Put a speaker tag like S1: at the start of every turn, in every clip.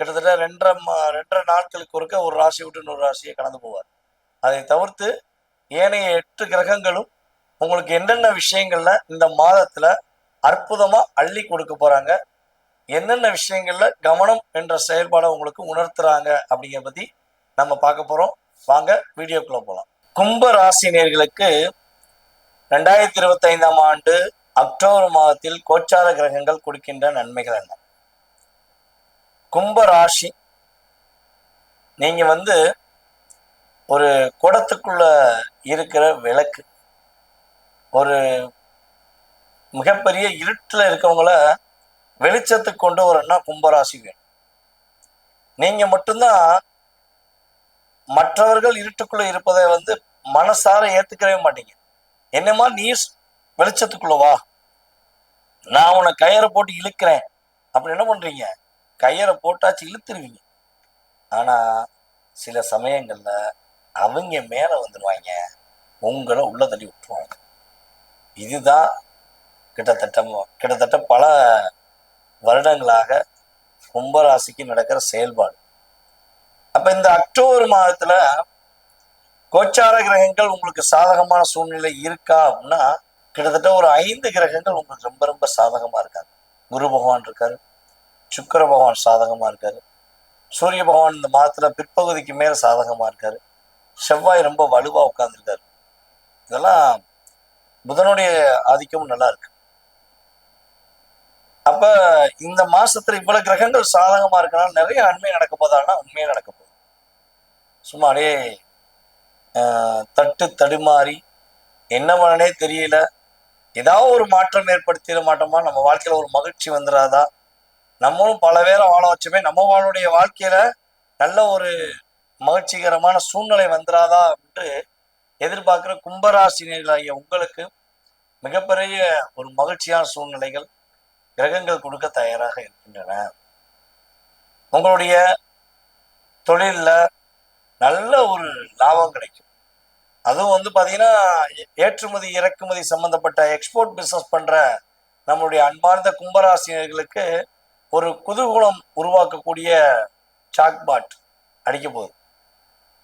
S1: கிட்டத்தட்ட ரெண்டரை மா- ரெண்டரை நாட்களுக்கு ஒருக்க ஒரு ராசி விட்டு இன்னொரு ராசியை கடந்து போவார். அதை தவிர்த்து ஏனைய எட்டு கிரகங்களும் உங்களுக்கு என்னென்ன விஷயங்கள்ல இந்த மாதத்துல அற்புதமா அள்ளி கொடுக்க போறாங்க என்னென்ன விஷயங்கள்ல கவனம் என்ற செயல்பாடை உங்களுக்கு உணர்த்துறாங்க அப்படிங்கிற பத்தி நம்ம பார்க்க போறோம். வாங்க வீடியோக்குள்ள போகலாம் கும்ப ராசி நேர்களுக்கு ரெண்டாயிரத்தி இருபத்தி ஐந்தாம் ஆண்டு அக்டோபர் மாதத்தில் கோச்சார கிரகங்கள் கொடுக்கின்ற நன்மைகள் என்ன? கும்பராசி. நீங்கள் நீங்க வந்து ஒரு குடத்துக்குள்ள இருக்கிற விளக்கு. ஒரு மிகப்பெரிய இருட்டில் இருக்கவங்கள வெளிச்சத்துக்கு கொண்டு வரணும்னா கும்பராசி வேணும். நீங்க மட்டும்தான் மற்றவர்கள் இருட்டுக்குள்ள இருப்பதை வந்து மனசார ஏத்துக்கவே மாட்டீங்க. என்னமா நீ வெளிச்சத்துக்குள்ளவா வெளிச்சத்துக்குள்ள வா. நான் உன்னை கயிறை போட்டு இழுக்கிறேன். அப்படி என்ன பண்றீங்க? கயிறை போட்டாச்சு இழுத்துருவீங்க. ஆனா சில சமயங்கள்ல அவங்க மேல வந்துடுவாங்க உங்களை உள்ள தள்ளி விட்டுருவாங்க. இதுதான் கிட்டத்தட்ட கிட்டத்தட்ட பல வருடங்களாக கும்பராசிக்கு நடக்கிற செயல்பாடு. அப்ப இந்த அக்டோபர் மாதத்துல கோச்சார கிரகங்கள் உங்களுக்கு சாதகமான சூழ்நிலை இருக்கா அப்படின்னா கிட்டத்தட்ட ஒரு ஐந்து கிரகங்கள் உங்களுக்கு ரொம்ப ரொம்ப சாதகமா இருக்காங்க. குரு பகவான் இருக்காரு. சுக்கிர பகவான் சாதகமா இருக்காரு. சூரிய பகவான் இந்த மாதத்துல பிற்பகுதிக்கு மேலே சாதகமா இருக்காரு. செவ்வாய் ரொம்ப வலுவா உட்கார்ந்துருக்காரு. இதெல்லாம் புதனுடைய ஆதிக்கமும் நல்லா இருக்கு. அப்ப இந்த மாசத்துல இவ்வளவு கிரகங்கள் சாதகமா இருக்கனால நிறைய நன்மை நடக்க போதான்னா உண்மையே நடக்க போகுது. சும்மா அப்படியே ஆஹ், தட்டு தடுமாறி என்ன பண்ணனே தெரியல. ஏதாவது ஒரு மாற்றம் ஏற்படுத்திட மாட்டோமா? நம்ம வாழ்க்கையில ஒரு மகிழ்ச்சி வந்துடாதா நம்மளும் பல பேரை வாழ வச்சுமே நம்ம வாழுடைய வாழ்க்கையில நல்ல ஒரு மகிழ்ச்சிகரமான சூழ்நிலை வந்துடாதா என்று எதிர்பார்க்கிற கும்பராசினியர்களாகிய உங்களுக்கு மிகப்பெரிய ஒரு மகிழ்ச்சியான சூழ்நிலைகள் கிரகங்கள் கொடுக்க தயாராக இருக்கின்றன. உங்களுடைய தொழிலில் நல்ல ஒரு லாபம் கிடைக்கும். அதுவும் வந்து பார்த்தீங்கன்னா ஏ- ஏற்றுமதி இறக்குமதி சம்பந்தப்பட்ட எக்ஸ்போர்ட் பிஸ்னஸ் பண்ணுற நம்மளுடைய அன்பார்ந்த கும்பராசினியர்களுக்கு ஒரு குதூகலம் உருவாக்கக்கூடிய சாக்பாட் அடிக்க போகுது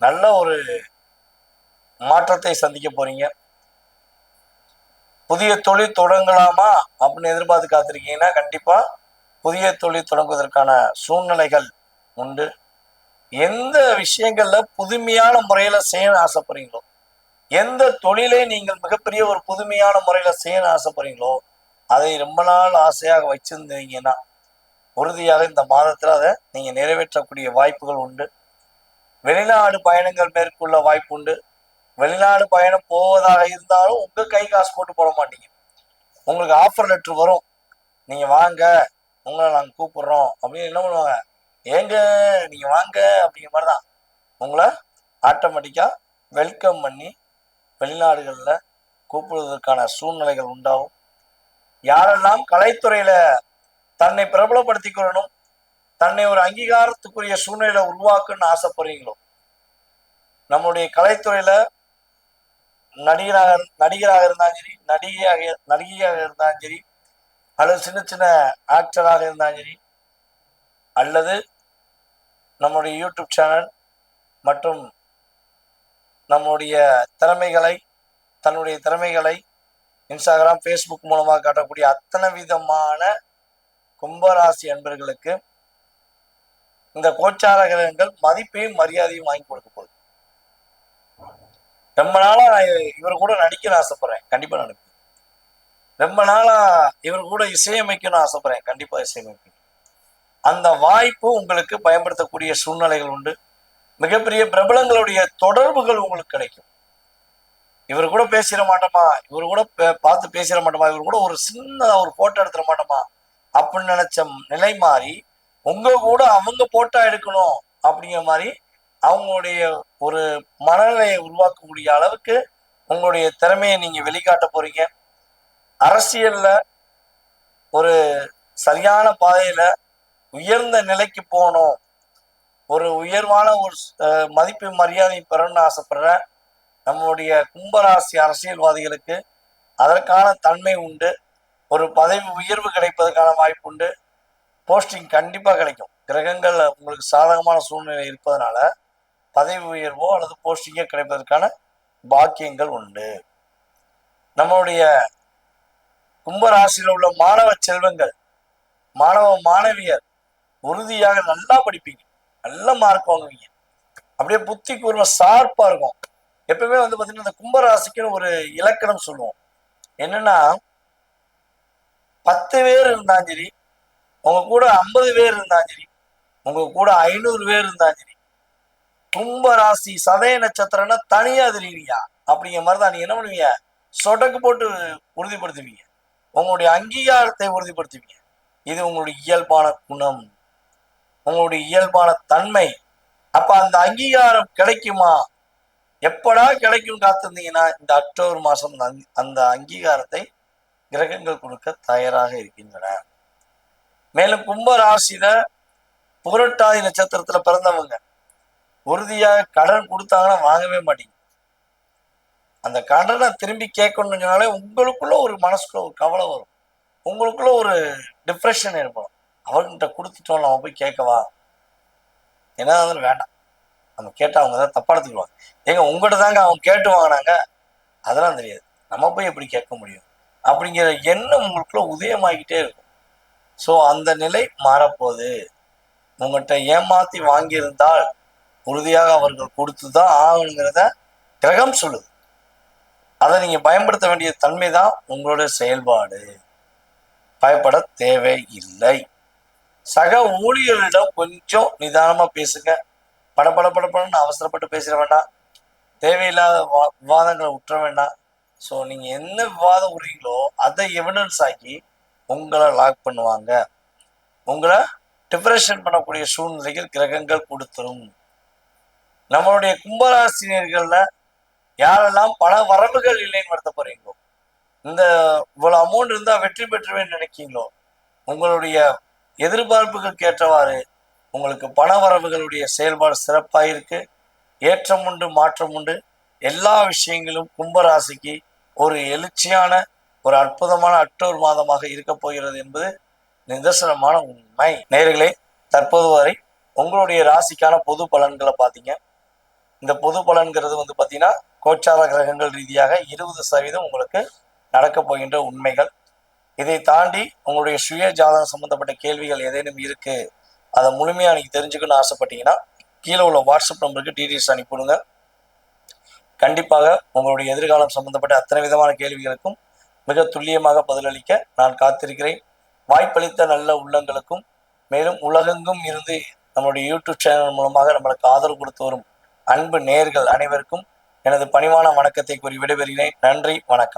S1: நல்ல ஒரு மாற்றத்தை சந்திக்க போறீங்க. புதிய தொழில் தொடங்கலாமா அப்படின்னு எதிர்பார்த்து காத்திருக்கீங்கன்னா கண்டிப்பா புதிய தொழில் தொடங்குவதற்கான சூழ்நிலைகள் உண்டு. எந்த விஷயங்கள்ல புதுமையான முறையில செய்யணும்னு ஆசைப்படுறீங்களோ எந்த தொழிலை நீங்கள் மிகப்பெரிய ஒரு புதுமையான முறையில செய்யணும்னு ஆசைப்படுறீங்களோ அதை ரொம்ப நாள் ஆசையாக வச்சிருந்தீங்கன்னா உறுதியாக இந்த மாதத்தில் அதை நீங்கள் நிறைவேற்றக்கூடிய வாய்ப்புகள் உண்டு. வெளிநாடு பயணங்கள் மேற்கொள்ள வாய்ப்பு உண்டு வெளிநாடு பயணம் போவதாக இருந்தாலும் உங்கள் கை காசு போட்டு போட மாட்டீங்க. உங்களுக்கு ஆஃபர் லெட்ரு வரும். நீங்கள் வாங்க உங்களை நாங்கள் கூப்பிடுறோம் அப்படின்னு என்ன பண்ணுவாங்க? ஏங்க நீங்கள் வாங்க அப்படிங்கிற மாதிரி தான் உங்களை ஆட்டோமேட்டிக்காக வெல்கம் பண்ணி வெளிநாடுகளில் கூப்பிடுவதற்கான சூழ்நிலைகள் உண்டாகும். யாரெல்லாம் கலைத்துறையில் தன்னை பிரபலப்படுத்திக் கொள்ளணும் தன்னை ஒரு அங்கீகாரத்துக்குரிய சூழ்நிலையில உருவாக்குன்னு ஆசைப்படுறீங்களோ? நம்மளுடைய கலைத்துறையில நடிகராக நடிகராக இருந்தாலும் சரி நடிகையாக நடிகையாக இருந்தாலும் சரி அல்லது சின்ன சின்ன ஆக்டராக இருந்தாலும் சரி அல்லது நம்முடைய யூடியூப் சேனல் மற்றும் நம்முடைய திறமைகளை தன்னுடைய திறமைகளை இன்ஸ்டாகிராம் ஃபேஸ்புக் மூலமாக காட்டக்கூடிய அத்தனை விதமான கும்பராசி அன்பர்களுக்கு இந்த கோச்சார கிரகங்கள் மதிப்பையும் மரியாதையும் வாங்கி கொடுக்க போகுது. ரொம்ப நாளா நான் இவர் கூட நடிக்கணும்னு ஆசைப்படுறேன். கண்டிப்பா நடிப்பேன் ரொம்ப நாளா இவர் கூட இசையமைக்கணும்னு ஆசைப்படுறேன். கண்டிப்பா இசையமைக்கும் அந்த வாய்ப்பு உங்களுக்கு பயன்படுத்தக்கூடிய சூழ்நிலைகள் உண்டு. மிகப்பெரிய பிரபலங்களுடைய தொடர்புகள் உங்களுக்கு கிடைக்கும். இவர் கூட பேசிட மாட்டோமா? இவர் கூட பே- பார்த்து பேசிட மாட்டோமா? இவர் கூட ஒரு சின்ன ஒரு போட்டோ எடுத்துட மாட்டோமா? அப்படின்னு நினைச்ச நிலை மாறி உங்க கூட அவங்க போட்டோ எடுக்கணும் அப்படிங்கிற மாதிரி அவங்களுடைய ஒரு மனநிலையை உருவாக்கக்கூடிய அளவுக்கு உங்களுடைய திறமையை நீங்க வெளிக்காட்ட போறீங்க. அரசியல்ல ஒரு சரியான பாதையில உயர்ந்த நிலைக்கு போகணும். ஒரு உயர்வான ஒரு மதிப்பு மரியாதை பெறணும்னு ஆசைப்படுறேன் நம்மளுடைய கும்பராசி அரசியல்வாதிகளுக்கு அதற்கான தன்மை உண்டு. ஒரு பதவி உயர்வு கிடைப்பதற்கான வாய்ப்பு உண்டு. போஸ்டிங் கண்டிப்பா கிடைக்கும். கிரகங்கள் உங்களுக்கு சாதகமான சூழ்நிலை இருப்பதனால பதவி உயர்வோ அல்லது போஸ்டிங்கோ கிடைப்பதற்கான பாக்கியங்கள் உண்டு. நம்மளுடைய கும்பராசியில் உள்ள மாணவ செல்வங்கள் மாணவ மாணவியர் உறுதியாக நல்லா படிப்பீங்க. நல்ல மார்க் வாங்குவீங்க. அப்படியே புத்தி கூர்ம ஷார்ப்பா இருக்கும். எப்பவுமே வந்து பாத்தீங்கன்னா இந்த கும்பராசிக்குன்னு ஒரு இலக்கணம் சொல்லுவோம். என்னன்னா பத்து பேர் இருந்தாலும் சரி உங்க கூட ஐம்பது பேர் இருந்தாலும் சரி உங்க கூட ஐநூறு பேர் இருந்தாலும் சரி கும்பராசி சதய நட்சத்திரம்னா தனியா தெரியுறியா அப்படிங்கிற மாதிரி தான் நீங்க என்ன பண்ணுவீங்க? சொடக்கு போட்டு உறுதிப்படுத்துவீங்க. உங்களுடைய அங்கீகாரத்தை உறுதிப்படுத்துவீங்க. இது உங்களுடைய இயல்பான குணம். உங்களுடைய இயல்பான தன்மை. அப்ப அந்த அங்கீகாரம் கிடைக்குமா? எப்படா கிடைக்கும் காத்திருந்தீங்கன்னா இந்த அக்டோபர் மாசம் அந்த அங்கீகாரத்தை கிரகங்கள் கொடுக்க தயாராக இருக்கின்றன. மேலும் கும்ப ராசியில புரட்டாதி நட்சத்திரத்துல பிறந்தவங்க உறுதியாக கடன் கொடுத்தாங்கன்னா வாங்கவே மாட்டீங்க. அந்த கடனை திரும்பி கேட்கணும்னு சொன்னாலே உங்களுக்குள்ள ஒரு மனசுக்குள்ள ஒரு கவலை வரும். உங்களுக்குள்ள ஒரு டிப்ரெஷன் ஏற்படும். அவர்கிட்ட கொடுத்துட்டோம் நம்ம போய் கேட்கவா? என்ன இருந்தாலும் வேண்டாம். நம்ம கேட்டால் அவங்க தான் தப்பா எடுத்துக்குவாங்க ஏங்க உங்கள்கிட்ட தாங்க அவங்க கேட்டு வாங்கினாங்க? அதெல்லாம் தெரியாது. நம்ம போய் எப்படி கேட்க முடியும்? அப்படிங்கிற எண்ணம் உங்களுக்குள்ள உதயமாகிட்டே இருக்கும். ஸோ அந்த நிலை மாறப்போகுது. உங்கள்கிட்ட ஏமாத்தி வாங்கியிருந்தால் உறுதியாக அவர்கள் கொடுத்து தான் ஆகணுங்கிறத கிரகம் சொல்லுது. அதை நீங்கள் பயன்படுத்த வேண்டிய தன்மை தான் உங்களுடைய செயல்பாடு. பயப்பட தேவை இல்லை. சக ஊழியர்களிடம் கொஞ்சம் நிதானமாக பேசுங்க. படப்பட படப்படன்னு அவசரப்பட்டு பேசிட வேண்டாம். தேவையில்லாத வா- விவாதங்களை விட்டுற வேண்டாம். ஸோ நீங்க என்ன விவாதம் விடுறீங்களோ அதை எவிடன்ஸ் ஆக்கி உங்களை லாக் பண்ணுவாங்க. உங்களை டிப்ரெஷன் பண்ணக்கூடிய சூழ்நிலைகள் கிரகங்கள் கொடுத்துரும். நம்மளுடைய கும்பராசினியர்களில் யாரெல்லாம் பண வரவுகள் இல்லைன்னு வருத்த போறீங்களோ இந்த இவ்வளவு அமௌண்ட் இருந்தா வெற்றி பெற்றுவேன்னு நினைக்கீங்களோ உங்களுடைய எதிர்பார்ப்புகளுக்கு ஏற்றவாறு உங்களுக்கு பண வரவுகளுடைய செயல்பாடு சிறப்பாக இருக்கு ஏற்றம் உண்டு மாற்றம் உண்டு. எல்லா விஷயங்களும் கும்பராசிக்கு ஒரு எழுச்சியான ஒரு அற்புதமான அக்டோபர் மாதமாக இருக்க போகிறது என்பது நிதர்சனமான உண்மை. நேர்களே தற்போது வரை உங்களுடைய ராசிக்கான பொது பலன்களை பார்த்தீங்க. இந்த பொது பலன்கிறது வந்து பார்த்தீங்கன்னா கோச்சார கிரகங்கள் ரீதியாக இருபது சதவீதம் உங்களுக்கு நடக்க போகின்ற உண்மைகள். இதை தாண்டி உங்களுடைய சுய ஜாதகம் சம்பந்தப்பட்ட கேள்விகள் ஏதேனும் இருக்கு அதை முழுமையாக நீங்கள் தெரிஞ்சுக்கணும்னு ஆசைப்பட்டீங்கன்னா கீழே உள்ள வாட்ஸ்அப் நம்பருக்கு டீடைல்ஸ் அனுப்பிவிடுங்க. கண்டிப்பாக உங்களுடைய எதிர்காலம் சம்பந்தப்பட்ட அத்தனை விதமான கேள்விகளுக்கும் மிக துல்லியமாக பதிலளிக்க நான் காத்திருக்கிறேன். வாய்ப்பளித்த நல்ல உள்ளங்களுக்கும் மேலும் உலகெங்கும் இருந்து நம்மளுடைய யூடியூப் சேனல் மூலமாக நம்மளுக்கு ஆதரவு கொடுத்து வரும் அன்பு நேர்கள் அனைவருக்கும் எனது பணிவான வணக்கத்தை கூறி விடைபெறுகிறேன். நன்றி வணக்கம்.